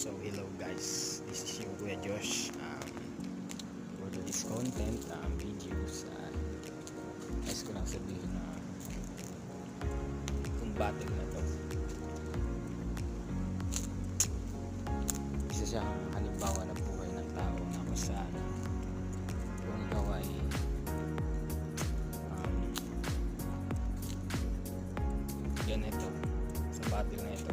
So hello guys, this is yung Kuya Josh. Um, for this content, um, videos uh, guys ko lang sabihin na kung battle na to. Isa siyang halimbawa ng buhay ng tao na kung saan kung ikaw ay um, ganito sa battle na ito